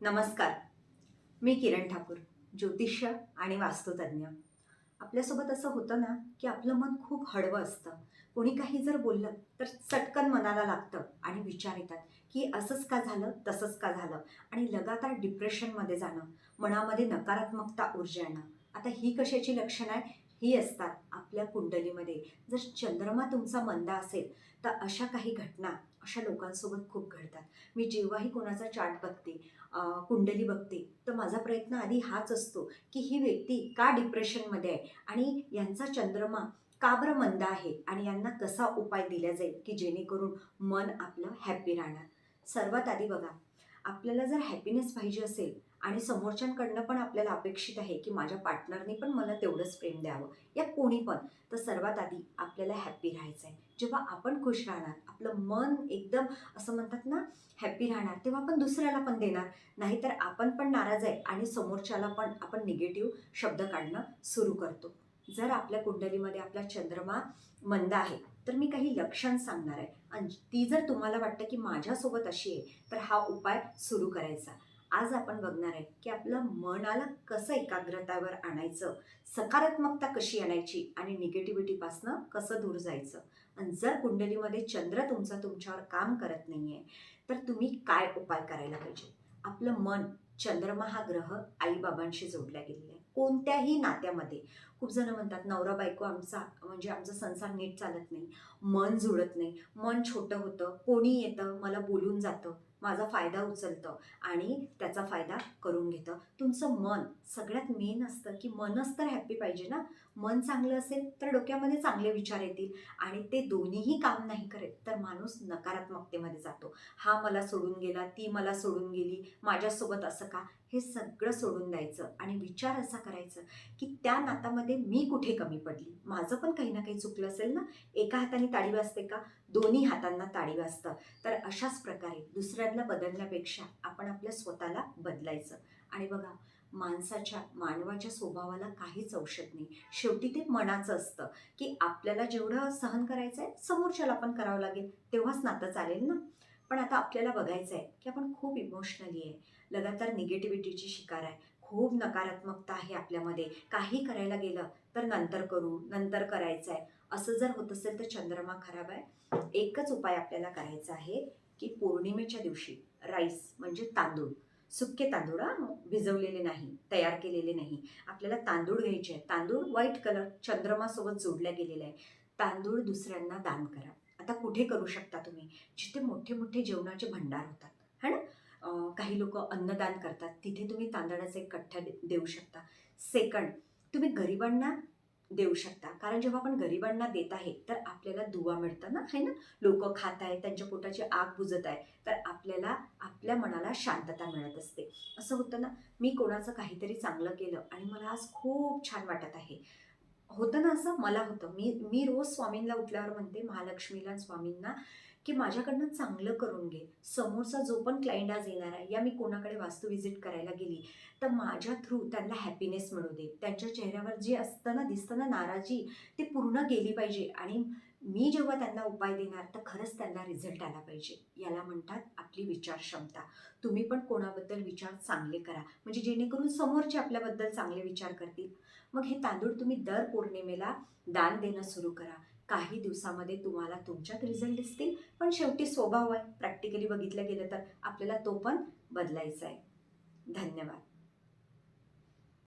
नमस्कार. मी किरण ठाकूर ज्योतिष्य आणि वास्तुतज्ञ. आपल्यासोबत असं होतं ना की आपलं मन खूप हळवं असतं. कोणी काही जर बोललं तर चटकन मनाला लागतं आणि विचार येतात की असंच का झालं तसंच का झालं? आणि लगातार डिप्रेशनमध्ये जाणं मनामध्ये नकारात्मकता ऊर्जा येणं. आता ही कशाची लक्षणं आहे ही असतात आपल्या कुंडलीमध्ये. जर चंद्रमा तुमचा मंदा असेल तर अशा काही घटना अशा लोकांसोबत खूप घडतात. मी जेव्हाही कोणाचा चार्ट बघते कुंडली बघते तर माझा प्रयत्न आधी हाच असतो की ही व्यक्ती का डिप्रेशनमध्ये आहे आणि यांचा चंद्रमा का बरं मंद आहे आणि यांना कसा उपाय दिला जाईल की जेणेकरून मन आपलं हॅपी राहणार. सर्वात आधी बघा आपल्याला जर हॅपीनेस पाहिजे असेल आणि समोरच्यांकडनं पण आपल्याला अपेक्षित आहे की माझ्या पार्टनरने पण मला तेवढंच प्रेम द्यावं या कोणी पण तर सर्वात आधी आपल्याला हॅप्पी राहायचं आहे जेव्हा आपण खुश राहणार आपलं मन एकदम असं म्हणतात ना हॅप्पी राहणार तेव्हा आपण दुसऱ्याला पण देणार. नाहीतर आपण पण नाराज आहे आणि समोरच्याला पण आपण निगेटिव्ह शब्द काढणं सुरू करतो. जर आपल्या कुंडलीमध्ये आपला चंद्रमा मंद आहे तर मी काही लक्षण सांगणार आहे. आणि ती जर तुम्हाला वाटतं की माझ्यासोबत अशी आहे तर हा उपाय सुरू करायचा. आज आपण बघणार आहे की आपलं मनाला कसं एकाग्रतावर आणायचं सकारात्मकता कशी आणायची आणि निगेटिव्हिटीपासनं कसं दूर जायचं. आणि जर कुंडलीमध्ये चंद्र तुमचा तुमच्यावर काम करत नाही आहे तर तुम्ही काय उपाय करायला पाहिजे? आपलं मन चंद्रमा हा ग्रह आईबाबांशी जोडला गेलेला आहे. कोणत्याही नात्यामध्ये. खूप जण म्हणतात नवरा बायको आमचा म्हणजे आमचा संसार नीट चालत नाही. मन जुळत नाही. मन छोटं होतं. कोणी येतं मला बोलून जातं. माझा फायदा उचलतं आणि त्याचा फायदा करून घेतं. तुमचं मन सगळ्यात मेन असतं की मनच तर हॅप्पी पाहिजे ना. मन चांगलं असेल तर डोक्यामध्ये चांगले विचार येतील आणि ते दोन्हीही काम नाही करत तर माणूस नकारात्मकतेमध्ये जातो. हा मला सोडून गेला ती मला सोडून गेली माझ्यासोबत असं का? हे सगळं सोडून द्यायचं आणि विचार असा करायचं की त्या नातामध्ये मी कुठे कमी पडली? माझं पण काही ना काही चुकलं असेल ना? एका हाताने ताडी वाजते का? दोन्ही हातांना ताडी वाजतं. तर अशाच प्रकारे दुसऱ्यांना बदलण्यापेक्षा आपण आपल्या स्वतःला बदलायचं. आणि बघा माणसाच्या मानवाच्या स्वभावाला काहीच औषध नाही. शेवटी ते मनाचं असतं की आपल्याला जेवढं सहन करायचं आहे समोरच्याला पण करावं लागेल. तेव्हाच नातं चालेल ना? पण आता आपल्याला बघायचं आहे की आपण खूप इमोशनली आहे. लगातार निगेटिव्हिटीची शिकार आहे. खूप नकारात्मकता आहे आपल्यामध्ये. काही करायला गेलं तर नंतर करू नंतर करायचं आहे. असं जर होत असेल तर चंद्रमा खराब आहे. एकच उपाय आपल्याला करायचा आहे की पौर्णिमेच्या दिवशी राईस म्हणजे तांदूळ. सुके तांदूळ हा, भिजवलेले नाही तयार केलेले नाही. आपल्याला तांदूळ घ्यायचे आहे. तांदूळ व्हाईट कलर चंद्रमासोबत जोडल्या गेलेला आहे. तांदूळ दुसऱ्यांना दान करा. आता कुठे करू शकता तुम्ही? जिथे मोठे मोठे जेवणाचे भंडार होतात. काही लोक अन्नदान करतात. तिथे तुम्ही तांदळाचा एक कठ्ठा दे- देऊ शकता. सेकंड तुम्ही गरिबांना देऊ शकता. कारण जेव्हा आपण गरिबांना देत आहे तर आपल्याला दुवा मिळतं ना है ना? लोक खात आहेत त्यांच्या पोटाची आग बुजत आहे तर आपल्याला आपल्या मनाला शांतता मिळत असते. असं होतं ना मी कोणाचं काहीतरी चांगलं केलं आणि मला आज खूप छान वाटत आहे. होतं ना असं? मला होतं. मी मी रोज स्वामींना उठल्यावर म्हणते महालक्ष्मीला स्वामींना की माझ्याकडनं चांगलं करून घे. समोरचा जो पण क्लायंट आज येणार आहे या मी कोणाकडे वास्तू व्हिजिट करायला गेली तर माझ्या थ्रू त्यांना हॅपीनेस मिळू दे. त्यांच्या चेहऱ्यावर जे असतं ना नाराजी ते पूर्ण गेली पाहिजे. आणि मी जेव्हा त्यांना उपाय देणार तर खरंच त्यांना रिझल्ट आला पाहिजे. याला म्हणतात आपली विचार क्षमता तुम्ही पण कोणाबद्दल विचार चांगले करा. म्हणजे जेणेकरून समोरचे आपल्याबद्दल चांगले विचार करतील. मग हे तांदूळ तुम्ही दर पौर्णिमेला दान देणं सुरू करा. काही दिवसामध्ये तुम्हाला तुमच्यात रिझल्ट दिसतील. पण शेवटी स्वभाव आहे. प्रॅक्टिकली बघितलं गेलं तर आपल्याला तो पण बदलायचा आहे. धन्यवाद.